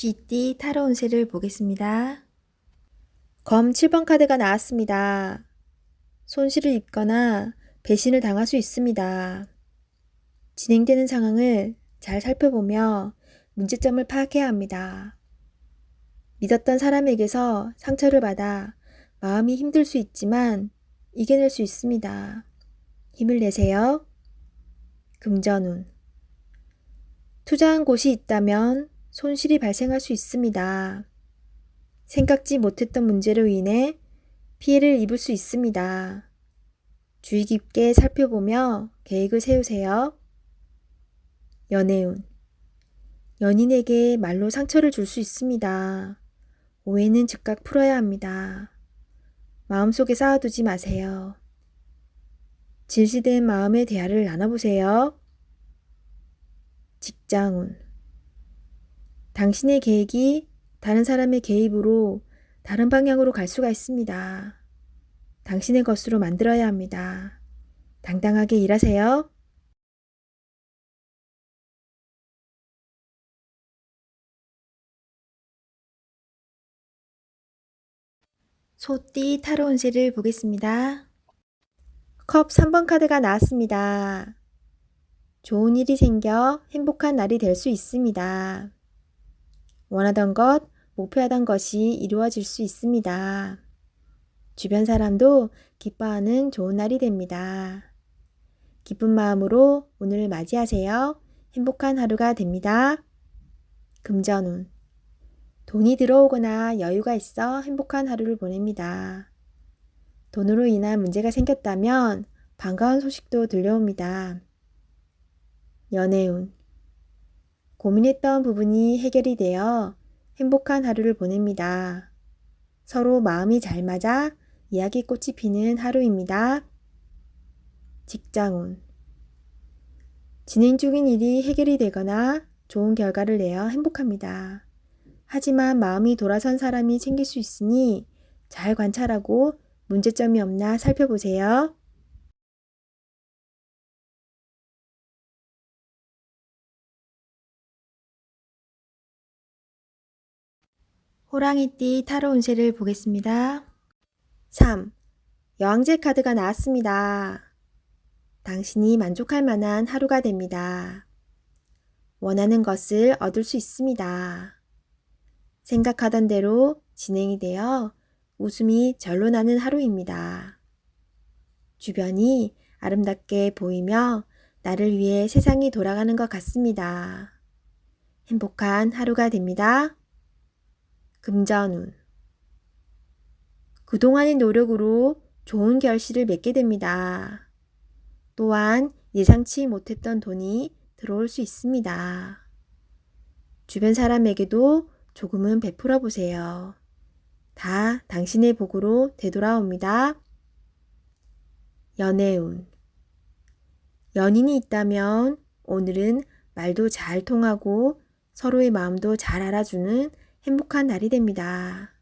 쥐띠 타로 운세를 보겠습니다. 검 7번 카드가 나왔습니다. 손실을 입거나 배신을 당할 수 있습니다. 진행되는 상황을 잘 살펴보며 문제점을 파악해야 합니다. 믿었던 사람에게서 상처를 받아 마음이 힘들 수 있지만 이겨낼 수 있습니다. 힘을 내세요. 금전운. 투자한 곳이 있다면 손실이 발생할 수 있습니다. 생각지 못했던 문제로 인해 피해를 입을 수 있습니다. 주의 깊게 살펴보며 계획을 세우세요. 연애운. 연인에게 말로 상처를 줄 수 있습니다. 오해는 즉각 풀어야 합니다. 마음속에 쌓아두지 마세요. 질시된 마음의 대화를 나눠보세요. 직장운. 당신의 계획이 다른 사람의 개입으로 다른 방향으로 갈 수가 있습니다. 당신의 것으로 만들어야 합니다. 당당하게 일하세요. 소띠 타로 운세를 보겠습니다. 컵 3번 카드가 나왔습니다. 좋은 일이 생겨 행복한 날이 될 수 있습니다. 원하던 것, 목표하던 것이 이루어질 수 있습니다. 주변 사람도 기뻐하는 좋은 날이 됩니다. 기쁜 마음으로 오늘을 맞이하세요. 행복한 하루가 됩니다. 금전운. 돈이 들어오거나 여유가 있어 행복한 하루를 보냅니다. 돈으로 인한 문제가 생겼다면 반가운 소식도 들려옵니다. 연애운. 고민했던 부분이 해결이 되어 행복한 하루를 보냅니다. 서로 마음이 잘 맞아 이야기꽃이 피는 하루입니다. 직장운. 진행 중인 일이 해결이 되거나 좋은 결과를 내어 행복합니다. 하지만 마음이 돌아선 사람이 생길 수 있으니 잘 관찰하고 문제점이 없나 살펴보세요. 호랑이띠 타로 운세를 보겠습니다. 3. 여왕제 카드가 나왔습니다. 당신이 만족할 만한 하루가 됩니다. 원하는 것을 얻을 수 있습니다. 생각하던 대로 진행이 되어 웃음이 절로 나는 하루입니다. 주변이 아름답게 보이며 나를 위해 세상이 돌아가는 것 같습니다. 행복한 하루가 됩니다. 금전운. 그동안의 노력으로 좋은 결실을 맺게 됩니다. 또한 예상치 못했던 돈이 들어올 수 있습니다. 주변 사람에게도 조금은 베풀어 보세요. 다 당신의 복으로 되돌아옵니다. 연애운. 연인이 있다면 오늘은 말도 잘 통하고 서로의 마음도 잘 알아주는 행복한 날이 됩니다.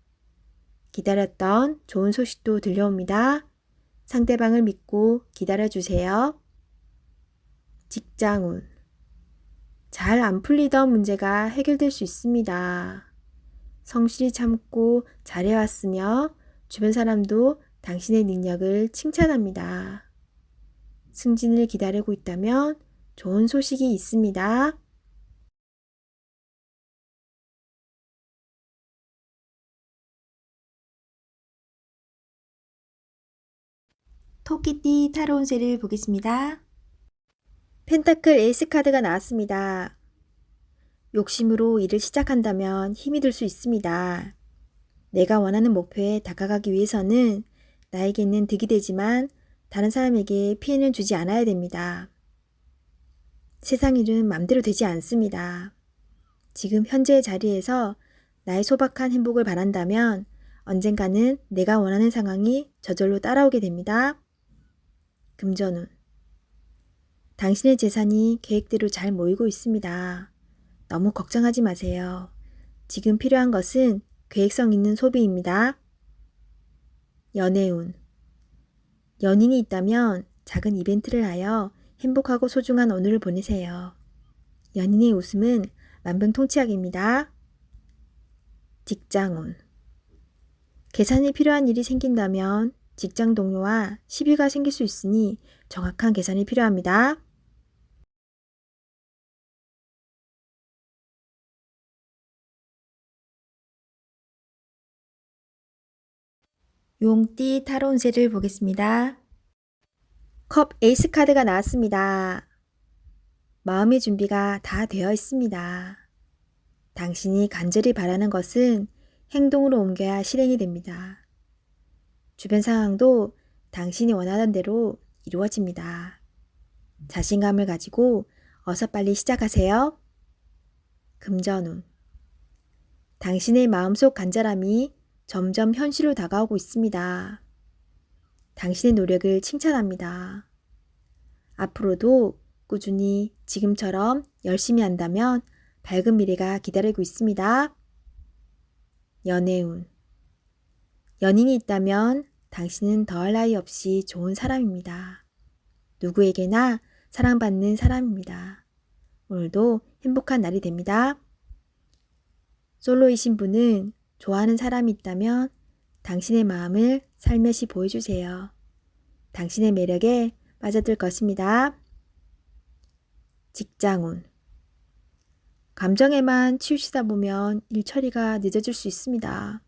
기다렸던 좋은 소식도 들려옵니다. 상대방을 믿고 기다려주세요. 직장운. 잘 안 풀리던 문제가 해결될 수 있습니다. 성실히 참고 잘해왔으며 주변 사람도 당신의 능력을 칭찬합니다. 승진을 기다리고 있다면 좋은 소식이 있습니다. 토끼띠 타로 운세를 보겠습니다. 펜타클 에이스 카드가 나왔습니다. 욕심으로 일을 시작한다면 힘이 들 수 있습니다. 내가 원하는 목표에 다가가기 위해서는 나에게는 득이 되지만 다른 사람에게 피해는 주지 않아야 됩니다. 세상 일은 맘대로 되지 않습니다. 지금 현재의 자리에서 나의 소박한 행복을 바란다면 언젠가는 내가 원하는 상황이 저절로 따라오게 됩니다. 금전운. 당신의 재산이 계획대로 잘 모이고 있습니다. 너무 걱정하지 마세요. 지금 필요한 것은 계획성 있는 소비입니다. 연애운. 연인이 있다면 작은 이벤트를 하여 행복하고 소중한 오늘을 보내세요. 연인의 웃음은 만병통치약입니다. 직장운. 계산이 필요한 일이 생긴다면 직장 동료와 시비가 생길 수 있으니 정확한 계산이 필요합니다. 용띠 타로 운세를 보겠습니다. 컵 에이스 카드가 나왔습니다. 마음의 준비가 다 되어 있습니다. 당신이 간절히 바라는 것은 행동으로 옮겨야 실행이 됩니다. 주변 상황도 당신이 원하던 대로 이루어집니다. 자신감을 가지고 어서 빨리 시작하세요. 금전운. 당신의 마음속 간절함이 점점 현실로 다가오고 있습니다. 당신의 노력을 칭찬합니다. 앞으로도 꾸준히 지금처럼 열심히 한다면 밝은 미래가 기다리고 있습니다. 연애운. 연인이 있다면 당신은 더할 나위 없이 좋은 사람입니다. 누구에게나 사랑받는 사람입니다. 오늘도 행복한 날이 됩니다. 솔로이신 분은 좋아하는 사람이 있다면 당신의 마음을 살며시 보여주세요. 당신의 매력에 빠져들 것입니다. 직장운. 감정에만 치우치다 보면 일 처리가 늦어질 수 있습니다.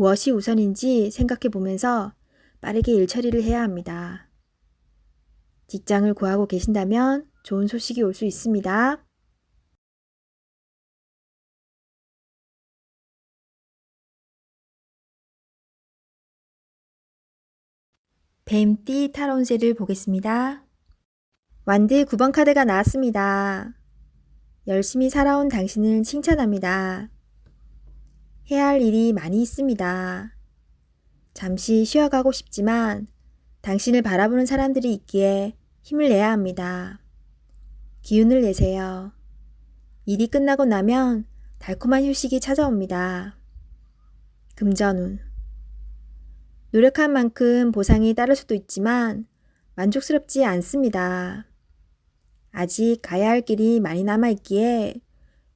무엇이 우선인지 생각해 보면서 빠르게 일 처리를 해야 합니다. 직장을 구하고 계신다면 좋은 소식이 올 수 있습니다. 뱀띠 타론세를 보겠습니다. 완드 9번 카드가 나왔습니다. 열심히 살아온 당신을 칭찬합니다. 해야 할 일이 많이 있습니다. 잠시 쉬어가고 싶지만 당신을 바라보는 사람들이 있기에 힘을 내야 합니다. 기운을 내세요. 일이 끝나고 나면 달콤한 휴식이 찾아옵니다. 금전운. 노력한 만큼 보상이 따를 수도 있지만 만족스럽지 않습니다. 아직 가야 할 길이 많이 남아 있기에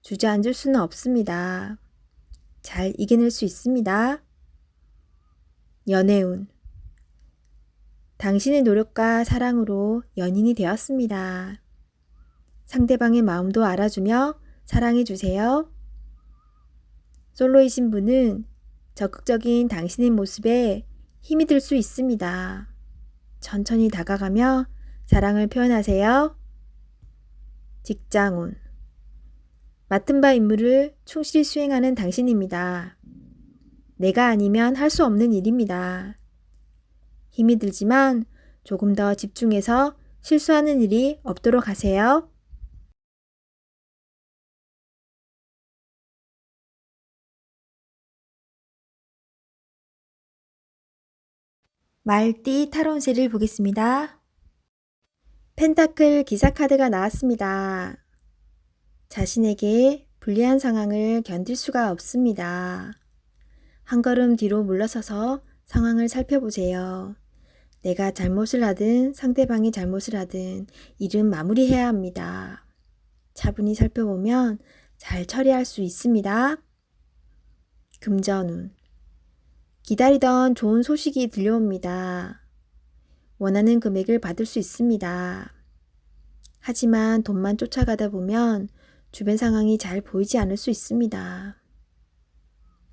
주저앉을 수는 없습니다. 잘 이겨낼 수 있습니다. 연애운. 당신의 노력과 사랑으로 연인이 되었습니다. 상대방의 마음도 알아주며 사랑해주세요. 솔로이신 분은 적극적인 당신의 모습에 힘이 들 수 있습니다. 천천히 다가가며 사랑을 표현하세요. 직장운. 맡은 바 임무를 충실히 수행하는 당신입니다. 내가 아니면 할 수 없는 일입니다. 힘이 들지만 조금 더 집중해서 실수하는 일이 없도록 하세요. 말띠 타론세를 보겠습니다. 펜타클 기사 카드가 나왔습니다. 자신에게 불리한 상황을 견딜 수가 없습니다. 한 걸음 뒤로 물러서서 상황을 살펴보세요. 내가 잘못을 하든 상대방이 잘못을 하든 일은 마무리해야 합니다. 차분히 살펴보면 잘 처리할 수 있습니다. 금전운. 기다리던 좋은 소식이 들려옵니다. 원하는 금액을 받을 수 있습니다. 하지만 돈만 쫓아가다 보면 주변 상황이 잘 보이지 않을 수 있습니다.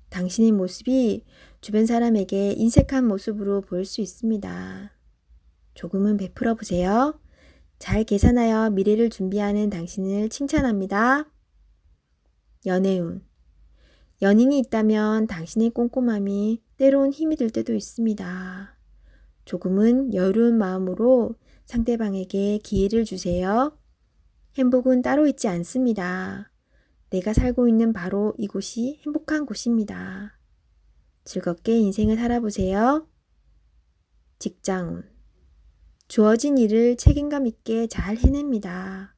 당신의 모습이 주변 사람에게 인색한 모습으로 보일 수 있습니다. 조금은 베풀어 보세요. 잘 계산하여 미래를 준비하는 당신을 칭찬합니다. 연애운. 연인이 있다면 당신의 꼼꼼함이 때론 힘이 들 때도 있습니다. 조금은 여유로운 마음으로 상대방에게 기회를 주세요. 행복은 따로 있지 않습니다. 내가 살고 있는 바로 이곳이 행복한 곳입니다. 즐겁게 인생을 살아보세요. 직장운. 주어진 일을 책임감 있게 잘 해냅니다.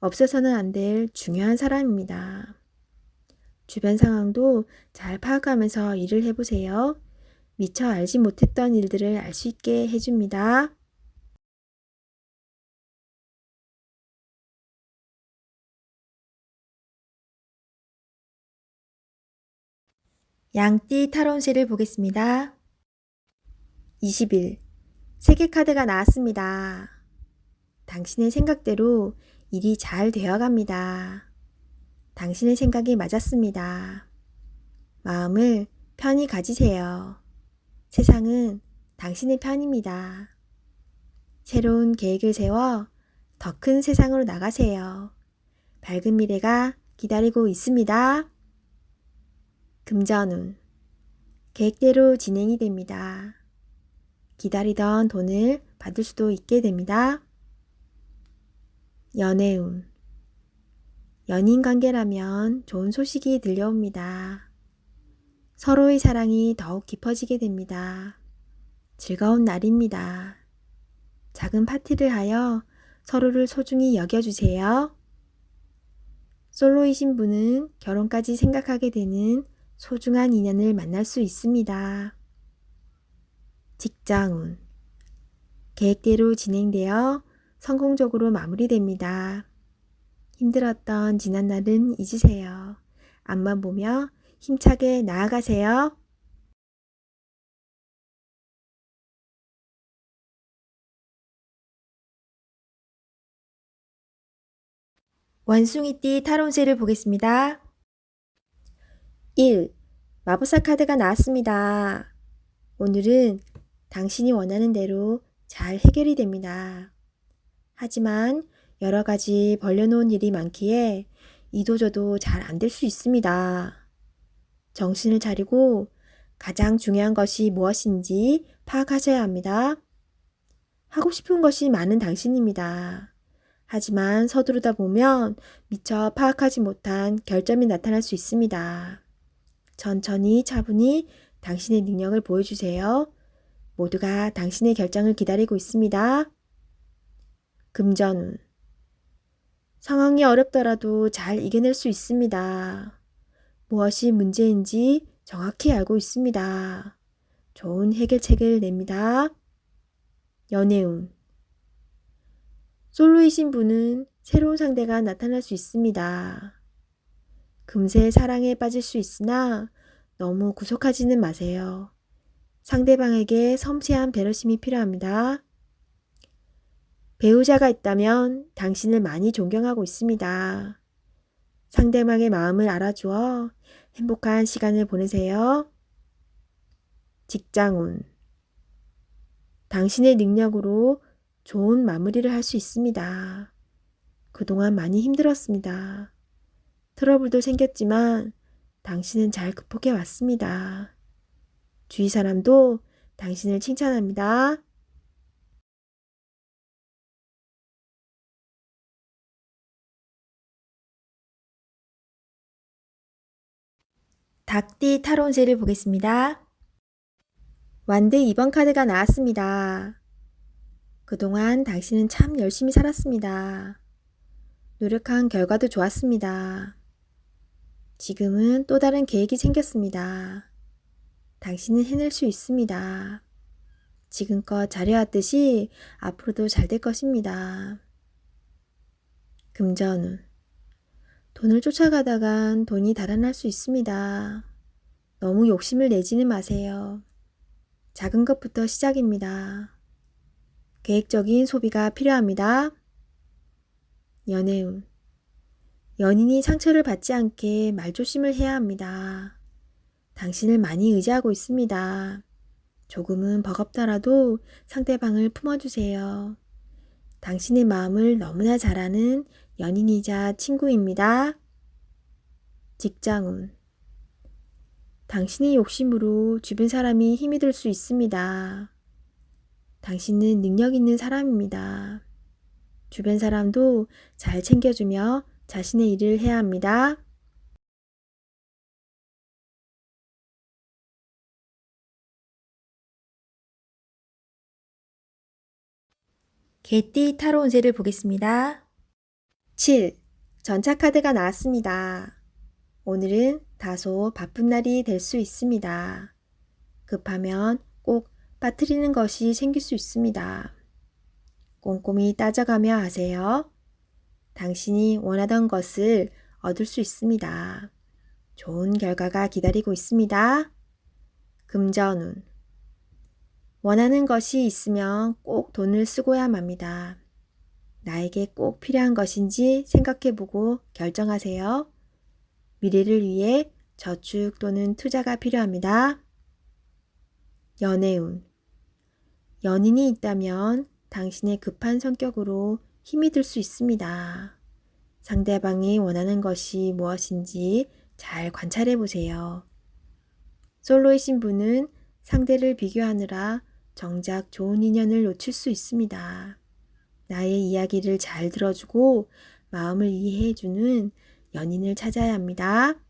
없어서는 안 될 중요한 사람입니다. 주변 상황도 잘 파악하면서 일을 해보세요. 미처 알지 못했던 일들을 알 수 있게 해줍니다. 양띠 타론세를 보겠습니다. 20일 세계 카드가 나왔습니다. 당신의 생각대로 일이 잘 되어갑니다. 당신의 생각이 맞았습니다. 마음을 편히 가지세요. 세상은 당신의 편입니다. 새로운 계획을 세워 더 큰 세상으로 나가세요. 밝은 미래가 기다리고 있습니다. 금전운. 계획대로 진행이 됩니다. 기다리던 돈을 받을 수도 있게 됩니다. 연애운. 연인 관계라면 좋은 소식이 들려옵니다. 서로의 사랑이 더욱 깊어지게 됩니다. 즐거운 날입니다. 작은 파티를 하여 서로를 소중히 여겨주세요. 솔로이신 분은 결혼까지 생각하게 되는 소중한 인연을 만날 수 있습니다. 직장운. 계획대로 진행되어 성공적으로 마무리됩니다. 힘들었던 지난날은 잊으세요. 앞만 보며 힘차게 나아가세요. 원숭이띠 타론세를 보겠습니다. 1. 마법사 카드가 나왔습니다. 오늘은 당신이 원하는 대로 잘 해결이 됩니다. 하지만 여러 가지 벌려놓은 일이 많기에 이도저도 잘 안 될 수 있습니다. 정신을 차리고 가장 중요한 것이 무엇인지 파악하셔야 합니다. 하고 싶은 것이 많은 당신입니다. 하지만 서두르다 보면 미처 파악하지 못한 결점이 나타날 수 있습니다. 천천히 차분히 당신의 능력을 보여주세요. 모두가 당신의 결정을 기다리고 있습니다. 금전운. 상황이 어렵더라도 잘 이겨낼 수 있습니다. 무엇이 문제인지 정확히 알고 있습니다. 좋은 해결책을 냅니다. 연애운. 솔로이신 분은 새로운 상대가 나타날 수 있습니다. 금세 사랑에 빠질 수 있으나 너무 구속하지는 마세요. 상대방에게 섬세한 배려심이 필요합니다. 배우자가 있다면 당신을 많이 존경하고 있습니다. 상대방의 마음을 알아주어 행복한 시간을 보내세요. 직장운. 당신의 능력으로 좋은 마무리를 할 수 있습니다. 그동안 많이 힘들었습니다. 트러블도 생겼지만 당신은 잘 극복해 왔습니다. 주위 사람도 당신을 칭찬합니다. 닭띠 타론세를 보겠습니다. 완드 2번 카드가 나왔습니다. 그동안 당신은 참 열심히 살았습니다. 노력한 결과도 좋았습니다. 지금은 또 다른 계획이 생겼습니다. 당신은 해낼 수 있습니다. 지금껏 잘해왔듯이 앞으로도 잘 될 것입니다. 금전운. 돈을 쫓아가다간 돈이 달아날 수 있습니다. 너무 욕심을 내지는 마세요. 작은 것부터 시작입니다. 계획적인 소비가 필요합니다. 연애운. 연인이 상처를 받지 않게 말조심을 해야 합니다. 당신을 많이 의지하고 있습니다. 조금은 버겁더라도 상대방을 품어주세요. 당신의 마음을 너무나 잘 아는 연인이자 친구입니다. 직장운. 당신의 욕심으로 주변 사람이 힘이 들 수 있습니다. 당신은 능력 있는 사람입니다. 주변 사람도 잘 챙겨주며 자신의 일을 해야 합니다. 개띠 타로 운세를 보겠습니다. 7. 전차 카드가 나왔습니다. 오늘은 다소 바쁜 날이 될 수 있습니다. 급하면 꼭 빠뜨리는 것이 생길 수 있습니다. 꼼꼼히 따져가며 하세요. 당신이 원하던 것을 얻을 수 있습니다. 좋은 결과가 기다리고 있습니다. 금전운. 원하는 것이 있으면 꼭 돈을 쓰고야 맙니다. 나에게 꼭 필요한 것인지 생각해보고 결정하세요. 미래를 위해 저축 또는 투자가 필요합니다. 연애운. 연인이 있다면 당신의 급한 성격으로 힘이 들 수 있습니다. 상대방이 원하는 것이 무엇인지 잘 관찰해 보세요. 솔로이신 분은 상대를 비교하느라 정작 좋은 인연을 놓칠 수 있습니다. 나의 이야기를 잘 들어주고 마음을 이해해주는 연인을 찾아야 합니다.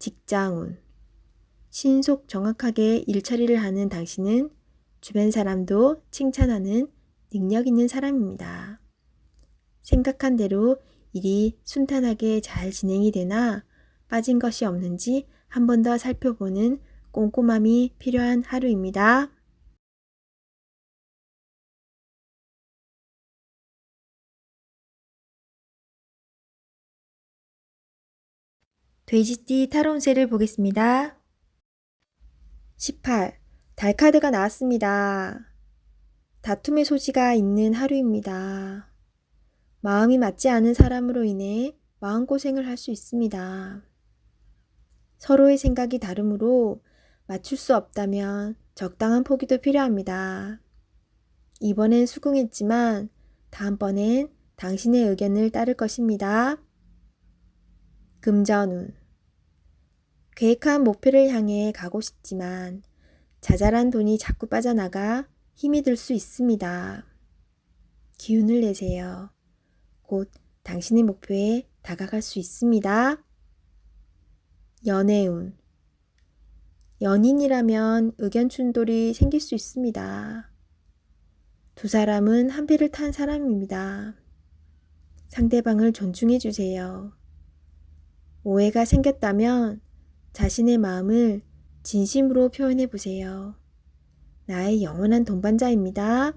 직장운. 신속 정확하게 일처리를 하는 당신은 주변 사람도 칭찬하는 능력 있는 사람입니다. 생각한 대로 일이 순탄하게 잘 진행이 되나 빠진 것이 없는지 한 번 더 살펴보는 꼼꼼함이 필요한 하루입니다. 돼지띠 타론세를 보겠습니다. 18. 달 카드가 나왔습니다. 다툼의 소지가 있는 하루입니다. 마음이 맞지 않은 사람으로 인해 마음고생을 할 수 있습니다. 서로의 생각이 다르므로 맞출 수 없다면 적당한 포기도 필요합니다. 이번엔 수긍했지만 다음번엔 당신의 의견을 따를 것입니다. 금전운. 계획한 목표를 향해 가고 싶지만 자잘한 돈이 자꾸 빠져나가 힘이 들 수 있습니다. 기운을 내세요. 곧 당신의 목표에 다가갈 수 있습니다. 연애운. 연인이라면 의견 충돌이 생길 수 있습니다. 두 사람은 한 배를 탄 사람입니다. 상대방을 존중해 주세요. 오해가 생겼다면 자신의 마음을 진심으로 표현해 보세요. 나의 영원한 동반자입니다.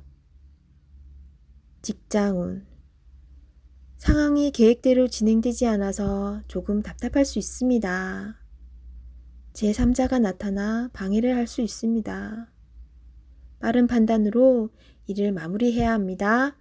직장운. 상황이 계획대로 진행되지 않아서 조금 답답할 수 있습니다. 제3자가 나타나 방해를 할 수 있습니다. 빠른 판단으로 일을 마무리해야 합니다.